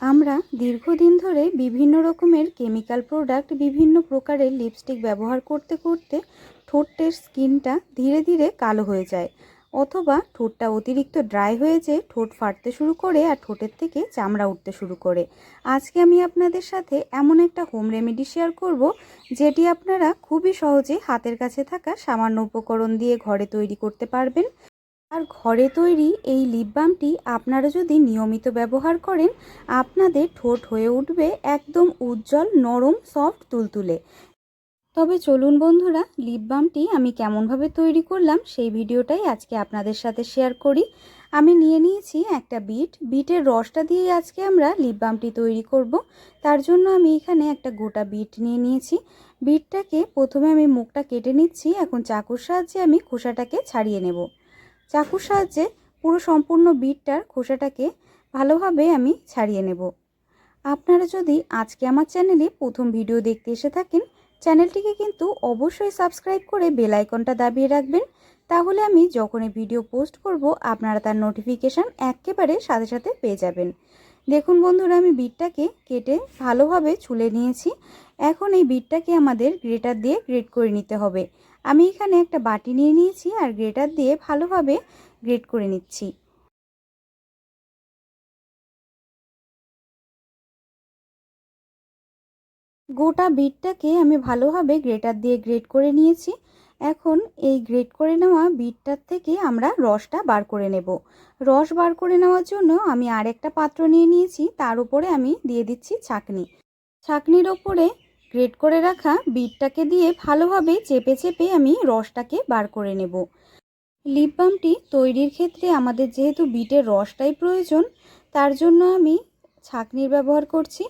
আমরা দীর্ঘদিন ধরে বিভিন্ন রকমের কেমিক্যাল প্রোডাক্ট বিভিন্ন প্রকারের লিপস্টিক ব্যবহার করতে করতে ঠোঁটের স্কিনটা ধীরে ধীরে কালো হয়ে যায়। অথবা ঠোঁটটা অতিরিক্ত ড্রাই হয়ে যেয়ে ঠোঁট ফাটতে শুরু করে আর ঠোঁটের থেকে চামড়া উঠতে শুরু করে। আজকে আমি আপনাদের সাথে এমন একটা হোম রেমেডি শেয়ার করব, যেটি আপনারা খুবই সহজে হাতের কাছে থাকা সামান্য উপকরণ দিয়ে ঘরে তৈরি করতে পারবেন। আর ঘরে তৈরি এই লিপ বামটি আপনারা যদি নিয়মিত ব্যবহার করেন, আপনাদের ঠোঁট হয়ে উঠবে একদম উজ্জ্বল, নরম সফট তুলতুলে। তবে চলুন বন্ধুরা লিপ বামটি আমি কেমনভাবে তৈরি করলাম সেই ভিডিওটাই আজকে আপনাদের সাথে শেয়ার করি। আমি নিয়ে নিয়েছি একটা বিট বিটের রসটা দিয়ে আজকে আমরা লিপ বামটি তৈরি করব। তার জন্য আমি এখানে একটা গোটা বিট নিয়ে নিয়েছি। বিটটাকে প্রথমে আমি মুখটা কেটে নিচ্ছি। এখন চাকুর সাহায্যে আমি খোসাটাকে ছাড়িয়ে নেব। চাকুর সাহায্যে পুরো সম্পূর্ণ বিটটার খোসাটাকে ভালোভাবে আমি ছাড়িয়ে নেব। আপনারা যদি আজকে আমার চ্যানেলে প্রথম ভিডিও দেখতে এসে থাকেন, চ্যানেলটিকে কিন্তু অবশ্যই সাবস্ক্রাইব করে বেল আইকনটা দাবিয়ে রাখবেন। তাহলে আমি যখনই ভিডিও পোস্ট করব, আপনারা তার নোটিফিকেশান একেবারে সাথে সাথে পেয়ে যাবেন। দেখুন বন্ধুরা, আমি বিটটাকে কেটে ভালোভাবে ছুলে নিয়েছি। এখন এই বিটটাকে আমাদের গ্রেটার দিয়ে গ্রেট করে নিতে হবে। আমি এখানে একটা বাটি নিয়ে নিয়েছি আর গ্রেটার দিয়ে ভালোভাবে গ্রেট করে নিচ্ছি। গোটা বিটটাকে আমি ভালোভাবে গ্রেটার দিয়ে গ্রেট করে নিয়েছি। এখন এই গ্রেট করে নেওয়া বিটটার থেকে আমরা রসটা বার করে নেব। রস বার করে নেওয়ার জন্য আমি আরেকটা পাত্র নিয়ে নিয়েছি। তার উপরে আমি দিয়ে দিচ্ছি ছাকনি ছাকনির ওপরে গ্রেট করে রাখা বিটটাকে দিয়ে ভালোভাবে চেপে চেপে আমি রসটাকে বার করে নেব। লিপ বামটি তৈরির ক্ষেত্রে আমাদের যেহেতু বিটের রসটাই প্রয়োজন, তার জন্য আমি ছাকনির ব্যবহার করছি।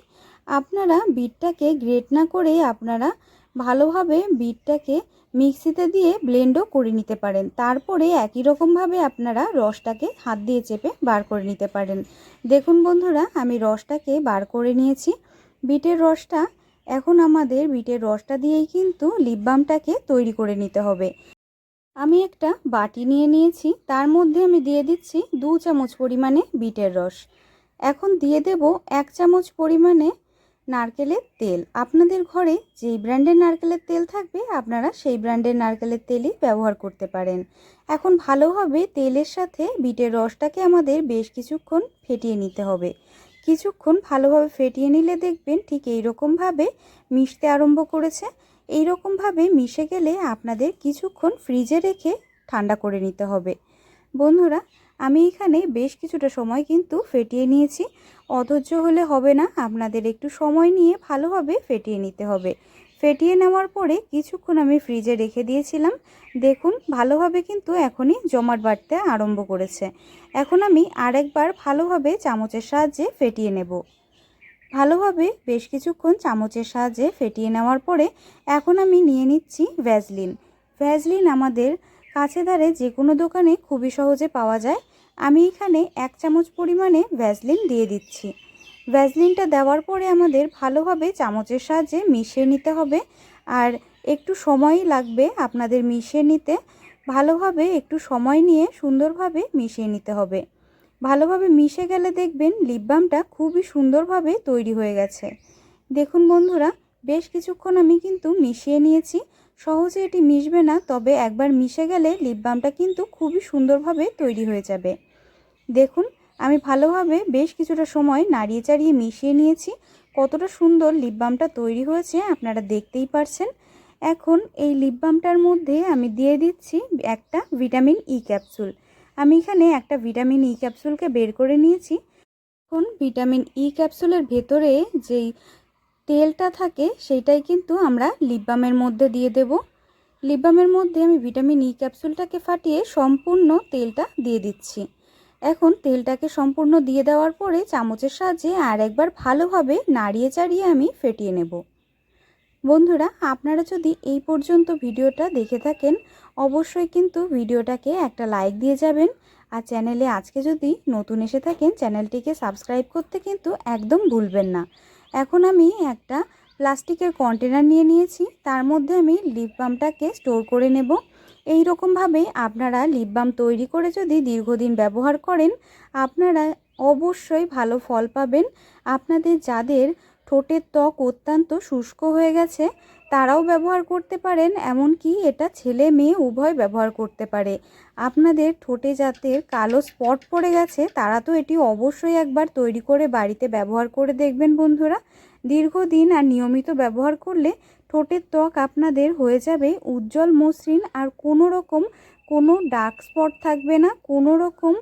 আপনারা বিটটাকে গ্রেট না করে আপনারা ভালোভাবে বিটটাকে মিক্সিতে দিয়ে ব্লেন্ডও করে নিতে পারেন। তারপরে একই রকমভাবে আপনারা রসটাকে হাত দিয়ে চেপে বার করে নিতে পারেন। দেখুন বন্ধুরা, আমি রসটাকে বার করে নিয়েছি। বিটের রসটা এখন আমাদের বিটের রসটা দিয়েই কিন্তু লিপ বামটাকে তৈরি করে নিতে হবে। আমি একটা বাটি নিয়ে নিয়েছি, তার মধ্যে আমি দিয়ে দিচ্ছি দু চামচ পরিমাণে বিটের রস। এখন দিয়ে দেব এক চামচ পরিমাণে নারকেলের তেল। আপনাদের ঘরে যেই ব্র্যান্ডের নারকেলের তেল থাকবে, আপনারা সেই ব্র্যান্ডের নারকেলের তেলই ব্যবহার করতে পারেন। এখন ভালোভাবে তেলের সাথে বিটের রসটাকে আমাদের বেশ কিছুক্ষণ ফেটিয়ে নিতে হবে। কিছুক্ষণ ভালোভাবে ফেটিয়ে নিলে দেখবেন ঠিক এই রকমভাবে মিশতে আরম্ভ করেছে। এই রকমভাবে মিশে গেলে আপনাদের কিছুক্ষণ ফ্রিজে রেখে ঠান্ডা করে নিতে হবে। বন্ধুরা, আমি এখানে বেশ কিছুটা সময় কিন্তু ফেটিয়ে নিয়েছি। অধৈর্য হলে হবে না, আপনাদের একটু সময় নিয়ে ভালোভাবে ফেটিয়ে নিতে হবে। ফেটিয়ে নেওয়ার পরে কিছুক্ষণ আমি ফ্রিজে রেখে দিয়েছিলাম। দেখুন, ভালোভাবে কিন্তু এখনই জমাট বাড়তে আরম্ভ করেছে। এখন আমি আরেকবার ভালোভাবে চামচের সাহায্যে ফেটিয়ে নেব। ভালোভাবে বেশ কিছুক্ষণ চামচের সাহায্যে ফেটিয়ে নেওয়ার পরে এখন আমি নিয়ে নিচ্ছি ভ্যাজলিন। ভ্যাজলিন আমাদের কাছে ধারে যে কোনো দোকানে খুবই সহজে পাওয়া যায়। আমি এখানে এক চামচ পরিমাণে ভ্যাজলিন দিয়ে দিচ্ছি। ভ্যাজলিনটা দেওয়ার পরে আমাদের ভালোভাবে চামচের সাহায্যে মিশিয়ে নিতে হবে। আর একটু সময়ই লাগবে আপনাদের মিশিয়ে নিতে। ভালোভাবে একটু সময় নিয়ে সুন্দরভাবে মিশিয়ে নিতে হবে। ভালোভাবে মিশে গেলে দেখবেন লিপ বামটা খুবই সুন্দরভাবে তৈরি হয়ে গেছে। দেখুন বন্ধুরা, বেশ কিছুক্ষণ আমি কিন্তু মিশিয়ে নিয়েছি। সহজে এটি মিশবে না, তবে একবার মিশে গেলে লিপ বামটা কিন্তু খুবই সুন্দরভাবে তৈরি হয়ে যাবে। দেখুন আমি ভালোভাবে বেশ কিছুটা সময় নাড়িয়ে চাড়িয়ে মিশিয়ে নিয়েছি। কতটা সুন্দর লিপ বামটা তৈরি হয়েছে, আপনারা দেখতেই পারছেন। এখন এই লিপ বামটার মধ্যে আমি দিয়ে দিচ্ছি একটা ভিটামিন ই ক্যাপসুল আমি এখানে একটা ভিটামিন ই ক্যাপসুলকে বের করে নিয়েছি। এখন ভিটামিন ই ক্যাপসুলের ভেতরে যেই তেলটা থাকে, সেইটাই কিন্তু আমরা লিপ বামের মধ্যে দিয়ে দেব। লিপ বামের মধ্যে আমি ভিটামিন ই ক্যাপসুলটাকে ফাটিয়ে সম্পূর্ণ তেলটা দিয়ে দিচ্ছি। এখন তেলটাকে সম্পূর্ণ দিয়ে দেওয়ার পরে চামচের সাহায্যে আর একবার ভালোভাবে নাড়িয়ে চাড়িয়ে আমি ফেটিয়ে নেব। বন্ধুরা, আপনারা যদি এই পর্যন্ত ভিডিওটা দেখে থাকেন, অবশ্যই কিন্তু ভিডিওটাকে একটা লাইক দিয়ে যাবেন। আর চ্যানেলে আজকে যদি নতুন এসে থাকেন, চ্যানেলটিকে সাবস্ক্রাইব করতে কিন্তু একদম ভুলবেন না। এখন আমি একটা প্লাস্টিকের কন্টেনার নিয়ে নিয়েছি। তার মধ্যে আমি লিপ বামটাকে স্টোর করে নেব। এই রকমভাবে আপনারা লিপ বাম তৈরি করে যদি দীর্ঘদিন ব্যবহার করেন, আপনারা অবশ্যই ভালো ফল পাবেন। আপনাদের যাদের ঠোঁটের ত্বক অত্যন্ত শুষ্ক হয়ে গেছে, তারাও ব্যবহার করতে পারেন, এমনকি এটা ছেলে মেয়ে উভয় ব্যবহার করতে পারে। আপনাদের ঠোঁটে যাদের কালো স্পট পড়ে গেছে, তারা তো এটি অবশ্যই একবার তৈরি করে বাড়িতে ব্যবহার করে দেখবেন বন্ধুরা। দীর্ঘদিন আর নিয়মিত ব্যবহার করলে ঠোঁটের ত্বক আপনাদের হয়ে যাবে উজ্জ্বল মসৃণ আর কোনো রকম কোনো ডার্ক স্পট থাকবে না, কোনো রকম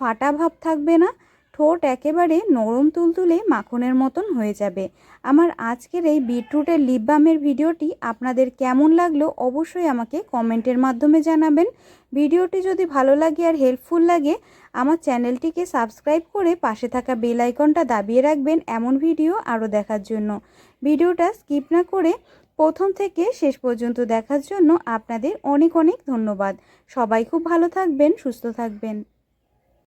ফাটা ভাব থাকবে না। ঠোঁট একেবারে নরম তুলতুলে মাখনের মতন হয়ে যাবে। আমার আজকের এই বিটরুটের লিপ বামের ভিডিওটি আপনাদের কেমন লাগল অবশ্যই আমাকে কমেন্টের মাধ্যমে জানাবেন। ভিডিওটি যদি ভালো লাগে আর হেল্পফুল লাগে, আমার চ্যানেলটিকে সাবস্ক্রাইব করে পাশে থাকা বেল আইকনটা দাবিয়ে রাখবেন এমন ভিডিও আরও দেখার জন্য। ভিডিওটা স্কিপ না করে প্রথম থেকে শেষ পর্যন্ত দেখার জন্য আপনাদের অনেক অনেক ধন্যবাদ। সবাই খুব ভালো থাকবেন, সুস্থ থাকবেন।